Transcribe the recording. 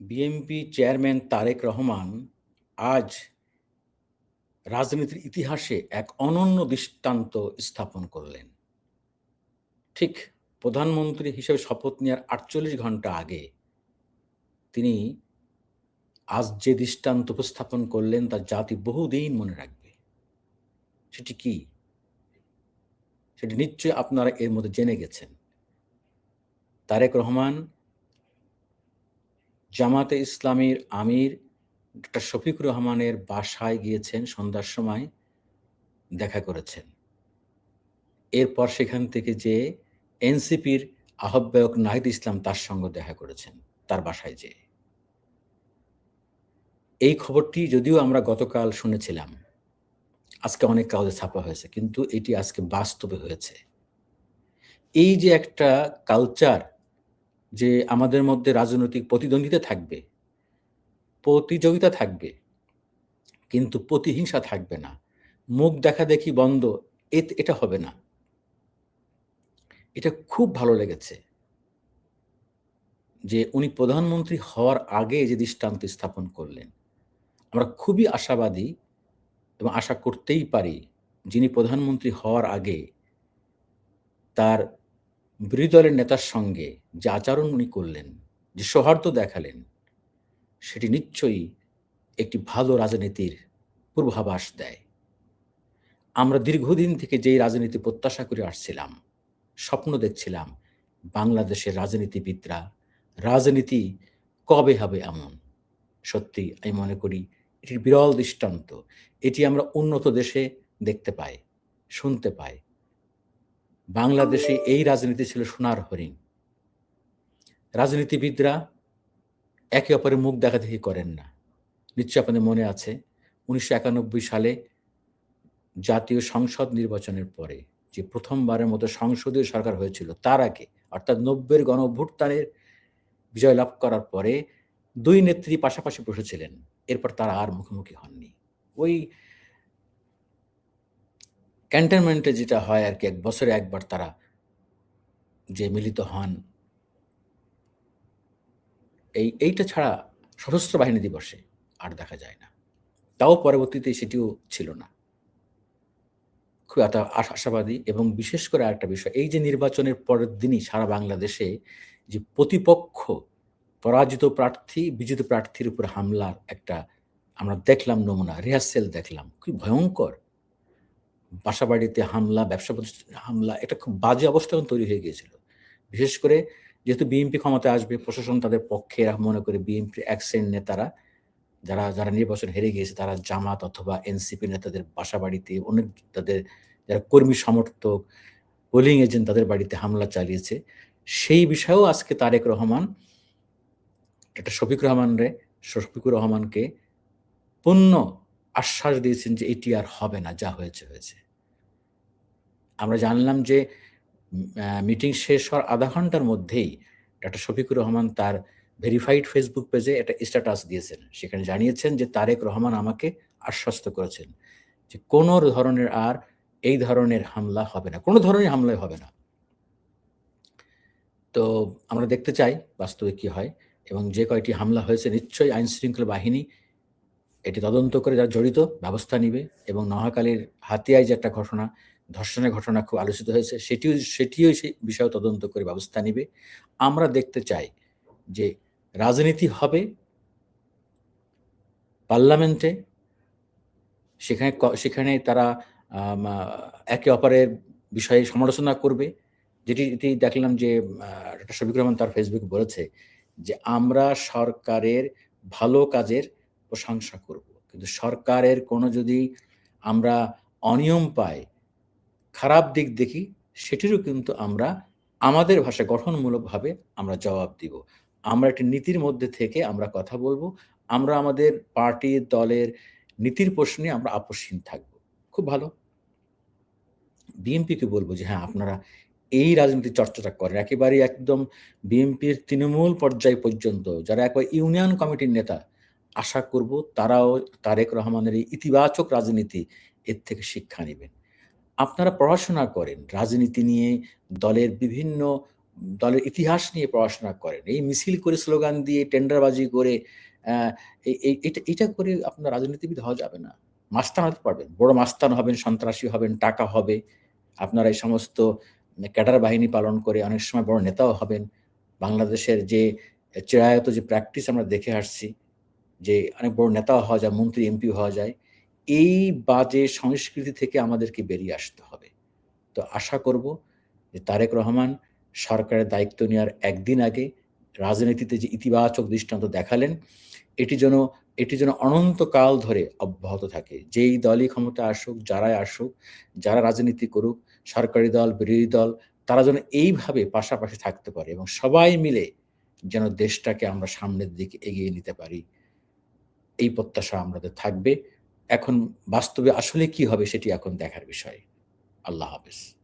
BNP chairman Tarique Rahman আজ রাজনীতির ইতিহাসে এক অনন্য দৃষ্টান্ত স্থাপন করলেন। ঠিক প্রধানমন্ত্রী হিসেবে শপথ নেওয়ার আটচল্লিশ ঘণ্টা আগে তিনি আজ যে দৃষ্টান্ত উপস্থাপন করলেন তার জাতি বহুদিন মনে রাখবে। সেটি কি? সেটি নিশ্চয়ই আপনারা এর মধ্যে জেনে গেছেন। তারেক রহমান জামাতে ইসলামীর আমির ডক্টর শফিকুর রহমানের বাসায় গিয়েছেন, সন্ধ্যার সময় দেখা করেছেন। এরপর সেখান থেকে যে এনসিপির আহ্বায়ক নাহিদ ইসলাম তার সঙ্গে দেখা করেছেন, তার বাসায় যে এই খবরটি যদিও আমরা গতকাল শুনেছিলাম, আজকে অনেক কাগজে ছাপা হয়েছে, কিন্তু এটি আজকে বাস্তবে হয়েছে। এই যে একটা কালচার যে আমাদের মধ্যে রাজনৈতিক প্রতিদ্বন্দ্বিতা থাকবে, প্রতিযোগিতা থাকবে, কিন্তু প্রতিহিংসা থাকবে না। মুখ দেখা দেখি বন্ধ এটা হবে না। এটা খুব ভালো লেগেছে যে উনি প্রধানমন্ত্রী হওয়ার আগে যে দৃষ্টান্ত স্থাপন করলেন। আমরা খুবই আশাবাদী এবং আশা করতেই পারি যিনি প্রধানমন্ত্রী হওয়ার আগে তার বিরোধী দলের নেতার সঙ্গে যে আচরণ উনি করলেন, যে সৌহার্দ্য দেখালেন, সেটি নিশ্চয়ই একটি ভালো রাজনীতির পূর্বাভাস দেয়। আমরা দীর্ঘদিন থেকে যেই রাজনীতি প্রত্যাশা করে আসছিলাম, স্বপ্ন দেখছিলাম, বাংলাদেশের রাজনীতিবিদরা রাজনীতি কবে হবে এমন? সত্যি আমি মনে করি এটির বিরল দৃষ্টান্ত, এটি আমরা উন্নত দেশে দেখতে পাই, শুনতে পাই বাংলাদেশে এই রাজনীতি ছিল সোনার হরিণ। রাজনীতিবিদরা একে অপরের মুখ দেখাদেখি করেন না। নিশ্চয় আপনাদের মনে আছে, উনিশশো সালে জাতীয় সংসদ নির্বাচনের পরে যে প্রথমবারের মতো সংসদীয় সরকার হয়েছিল, তার আগে, অর্থাৎ নব্বের গণ বিজয় লাভ করার পরে দুই নেত্রী পাশাপাশি বসেছিলেন। এরপর তারা আর মুখোমুখি হননি। ওই ক্যান্টনমেন্টে যেটা হয় আর কি, এক বছরে একবার তারা যে মিলিত হন, এই, এইটা ছাড়া সশস্ত্র বাহিনী দিবসে আর দেখা যায় না। তাও পরবর্তীতে সেটিও ছিল না। খুব আশাবাদী এবং বিশেষ করে আরেকটা বিষয়, এই যে নির্বাচনের পরের দিনই সারা বাংলাদেশে যে প্রতিপক্ষ, পরাজিত প্রার্থী বিজিত প্রার্থীর উপর হামলার একটা আমরা দেখলাম নমুনা রিহার্সেল দেখলাম খুব ভয়ঙ্কর। বাসাবাড়িতে হামলা, ব্যবসা প্রতিষ্ঠানে হামলা এটা খুব বাজে অবস্থা তৈরি হয়ে গিয়েছিল। বিশেষ করে যেহেতু বিএনপি ক্ষমতায় আসবে, প্রশাসন তাদের পক্ষে মনে করে বিএনপির অ্যাকসেন্ট নেতারা, যারা যারা নির্বাচন হেরে গিয়েছে, তারা জামাত অথবা এনসিপি নেতাদের বাসা বাড়িতে অনেক তাদের যারা কর্মী সমর্থক পোলিং এজেন্ট তাদের বাড়িতে হামলা চালিয়েছে। সেই বিষয়েও আজকে তারেক রহমান, একটা শফিকুর রহমান রে শফিকুর রহমানকে পূর্ণ আশ্বাস দিয়েছেন যে এটি আর হবে না, যা হয়েছে হয়েছে। আমরা জানলাম যে মিটিং শেষ হওয়ার আধা ঘণ্টার মধ্যেই ডাক্তার শফিকুর রহমান তার ভেরিফাইড ফেসবুক পেজে একটা স্ট্যাটাস দিয়েছেন। সেখানে জানিয়েছেন যে, তারেক রহমান আমাকে আশ্বস্ত করেছেন যে, কোনো ধরনের আর এই ধরনের হামলা হবে না, কোনো ধরনের হামলাই হবে না। তো আমরা দেখতে চাই বাস্তবে কি হয় এবং যে কয়টি হামলা হয়েছে, নিশ্চয়ই আইনশৃঙ্খলা বাহিনী এটি তদন্ত করে যারা জড়িত ব্যবস্থা নিবে এবং নোয়াখালীর হাতিয়ায় যে একটা ঘটনা, ধর্ষণের ঘটনা খুব আলোচিত হয়েছে, সেটিও সেটিও সেই বিষয়ে তদন্ত করে ব্যবস্থা নিবে। আমরা দেখতে চাই যে রাজনীতি হবে পার্লামেন্টে, সেখানে সেখানে তারা একে অপরের বিষয়ে সমালোচনা করবে। যেটি এটি দেখলাম যে শফিক রহমান তার ফেসবুকে বলেছে যে, আমরা সরকারের ভালো কাজের প্রশংসা করব। কিন্তু সরকারের কোনো যদি আমরা অনিয়ম পাই, খারাপ দিক দেখি, সেটিরও কিন্তু আমরা, আমাদের ভাষা গঠনমূলকভাবে আমরা জবাব দিব। আমরা একটি নীতির মধ্যে থেকে আমরা কথা বলব, আমরা আমাদের পার্টির দলের নীতির প্রশ্নে আমরা আপসহীন থাকব। খুব ভালো। বিএনপিকে বলব যে হ্যাঁ আপনারা এই রাজনীতি চর্চাটা করেন। একেবারে একদম বিএনপির তৃণমূল পর্যায় পর্যন্ত, যারা একবার ইউনিয়ন কমিটির নেতা আশা করব তারাও তারেক রহমানের এই ইতিবাচক রাজনীতি এর থেকে শিক্ষা নেবেন। আপনারা পড়াশোনা করেন, রাজনীতি নিয়ে দলের বিভিন্ন, দলের ইতিহাস নিয়ে পড়াশোনা করেন। এই মিছিল করে স্লোগান দিয়ে টেন্ডারবাজি করে এটা এটা করে আপনার রাজনীতিবিদ হওয়া যাবে না। মাস্তান হতে পারবেন, বড় মাস্তান হবেন, সন্ত্রাসী হবেন, টাকা হবে। আপনারা এই সমস্ত ক্যাডার বাহিনী পালন করে অনেক সময় বড় নেতাও হবেন। বাংলাদেশের যে চিরায়ত যে প্র্যাকটিস আমরা দেখে আসছি যে অনেক বড় নেতা হওয়া যায়, মন্ত্রী এমপি হওয়া যায়, এই বাজে সংস্কৃতি থেকে আমাদেরকে বেরিয়ে আসতে হবে। তো আশা করব যে তারেক রহমান সরকারের দায়িত্ব নেওয়ার একদিন আগে রাজনীতিতে যে ইতিবাচক দৃষ্টান্ত দেখালেন, এটি যেন এটি যেন অনন্তকাল ধরে অব্যাহত থাকে। যেই দলই ক্ষমতা আসুক, যারাই আসুক, যারা রাজনীতি করুক, সরকারি দল, বিরোধী দল, তারা যেন এইভাবে পাশাপাশি থাকতে পারে এবং সবাই মিলে যেন দেশটাকে আমরা সামনের দিকে এগিয়ে নিতে পারি। এই প্রত্যাশা আমাদের থাকবে। এখন বাস্তবে আসলে কি হবে সেটি এখন দেখার বিষয়। আল্লাহ হাফেজ।